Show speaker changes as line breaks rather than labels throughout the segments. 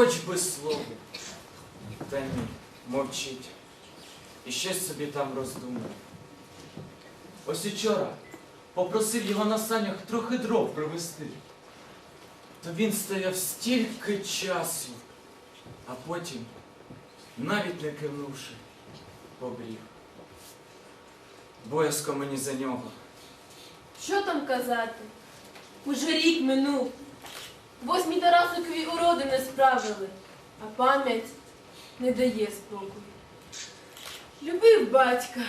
хоч би слово. Та ні, мовчить. І щось собі там роздумує. Ось учора попросив його на санях трохи дров привезти. То він стояв стільки часу, а потім, навіть не кивнувши, побрів. Боязко мені за нього.
Що там казати? Уже рік минув. Восьмій Тарасикові уроди не справили, а пам'ять не дає спокою. Любив батька,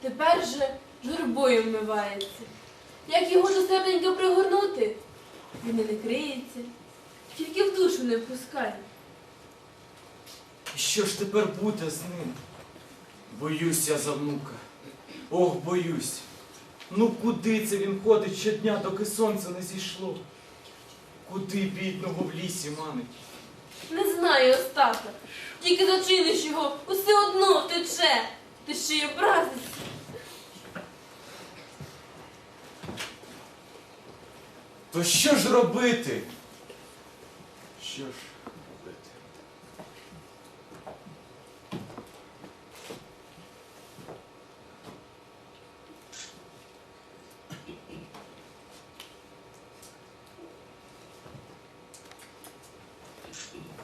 тепер же журбою вмивається. Як його до серденька пригорнути, він і не криється, тільки в душу не впускає.
І що ж тепер буде з ним? Боюсь я за внука. Ох, боюсь. Ну куди це він ходить щодня, доки сонце не зійшло? Куди бідного в лісі манить?
Не знаю Остапа, тільки зачиниш його, усе одно втече, ти ще й образишся.
То що ж робити? Що ж робити?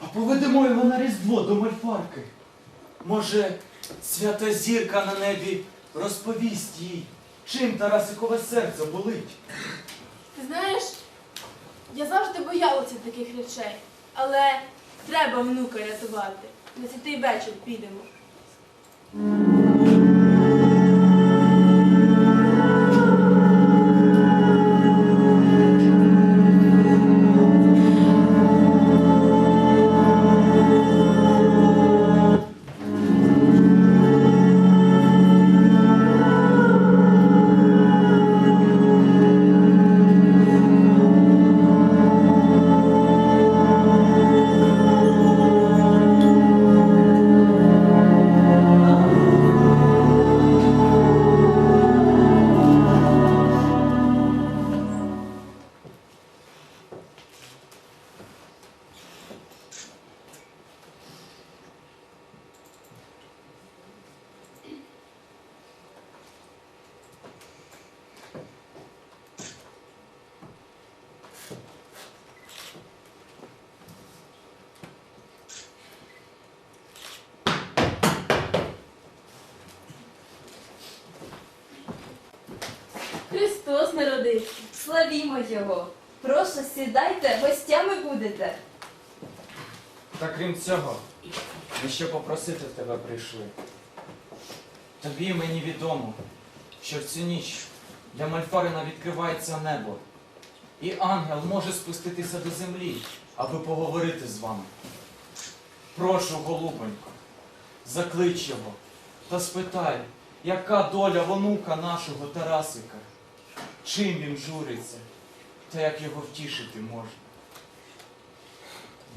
А поведемо його на різдво до мальфарки. Може, свята зірка на небі розповість їй, чим Тарасикове серце болить.
Ти знаєш, я завжди боялася таких речей, але треба внука рятувати. На святий вечір підемо. Христос народився.
Славімо його! Прошу, сідайте, гостями будете.
Та крім цього, ми ще попросити в тебе прийшли. Тобі мені відомо, що в цю ніч для Мальфарина відкривається небо, і ангел може спуститися до землі, аби поговорити з вами. Прошу, голубонько, заклич його та спитай, яка доля онука нашого Тарасика, чим він журиться, та як його втішити можна.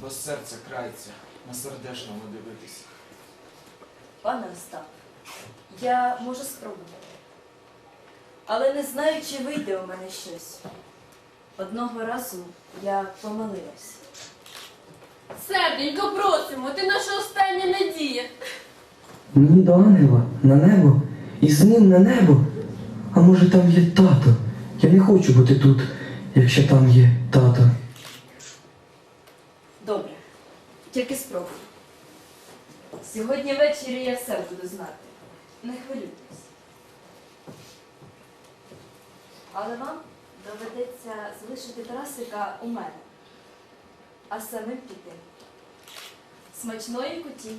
Бо серце крається на сердешному дивитися.
Пане Остап, я можу спробувати. Але не знаю, чи вийде у мене щось. Одного разу я помилилась.
Серденько просимо, ти наша остання надія.
Мені до ангела на небо і з ним на небо. А може там є тато? Я не хочу бути тут, якщо там є тато.
Добре, тільки спробую. Сьогодні ввечері я все буду знати. Не хвилюйтесь. Але вам доведеться залишити Тарасика у мене, а самим піти. Смачної куті.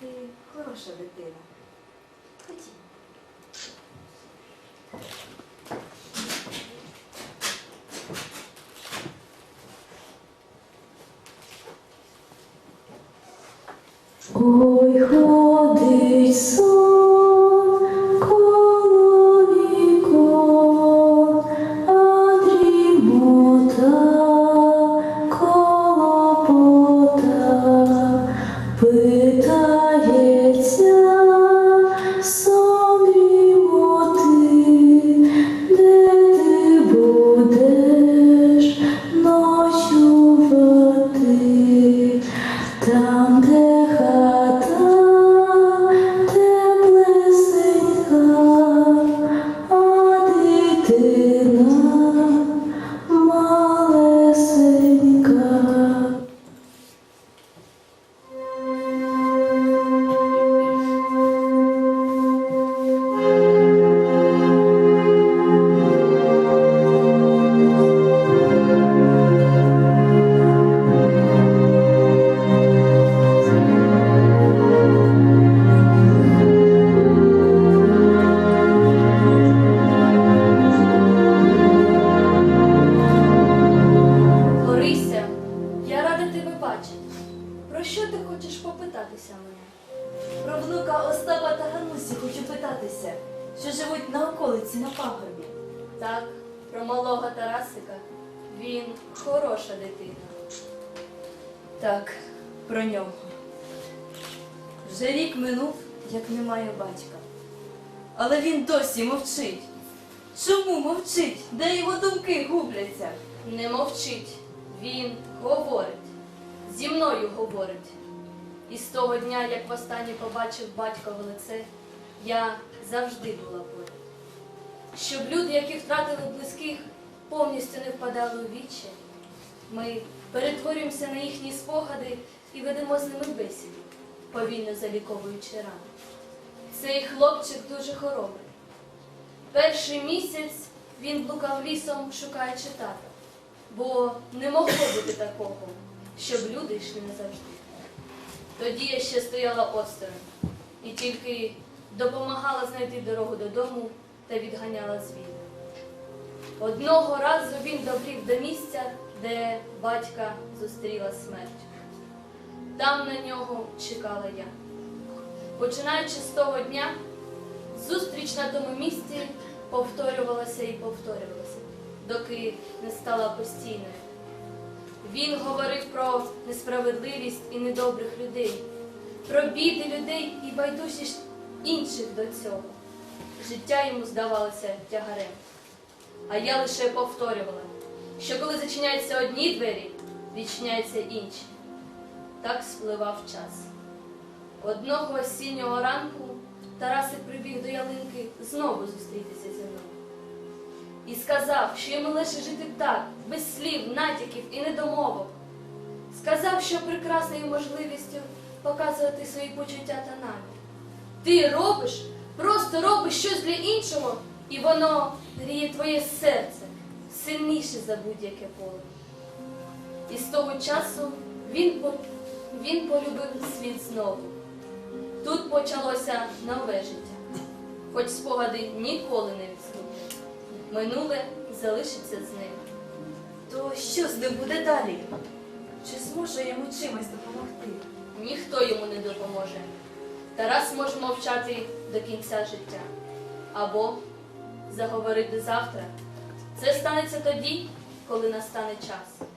Ти хороша дитина. Ходім.
Ой, ходить
Так, про малого Тарасика. Він хороша дитина.
Так, про нього. Вже рік минув, як немає батька. Але він досі мовчить. Чому мовчить? Де його думки губляться?
Не мовчить, він говорить. Зі мною говорить. І з того дня, як востаннє побачив батькове лице, я завжди була. Щоб люди, які втратили близьких, повністю не впадали у віччя, ми перетворюємося на їхні спогади і ведемо з ними бесіду, повільно заліковуючи рани. Цей хлопчик дуже хоробрий. Перший місяць він блукав лісом, шукаючи тата, бо не могло бути такого, щоб люди йшли не завжди. Тоді я ще стояла осторонь і тільки допомагала знайти дорогу додому та відганяла звір. Одного разу він добрів до місця, де батька зустріла смерть. Там на нього чекала я. Починаючи з того дня, зустріч на тому місці повторювалася і повторювалася, доки не стала постійною. Він говорив про несправедливість і недобрих людей, про біди людей і байдужість інших до цього. Життя йому здавалося тягарем. А я лише повторювала, що коли зачиняються одні двері, відчиняються інші. Так спливав час. Одного осіннього ранку Тарасик прибіг до ялинки знову зустрітися зі мною. І сказав, що йому лише жити так, без слів, натяків і недомовок. Сказав, що прекрасною можливістю показувати свої почуття та намір. Ти робиш, просто робиш щось для іншого, і воно гріє твоє серце сильніше за будь-яке поле. І з того часу він, він полюбив світ знову. Тут почалося нове життя, хоч спогади ніколи не відступлять. Минуле залишиться з ним.
То що з ним буде далі? Чи зможе йому чимось допомогти?
Ніхто йому не допоможе. Тарас може мовчати до кінця життя або заговорити завтра. Це станеться тоді, коли настане час.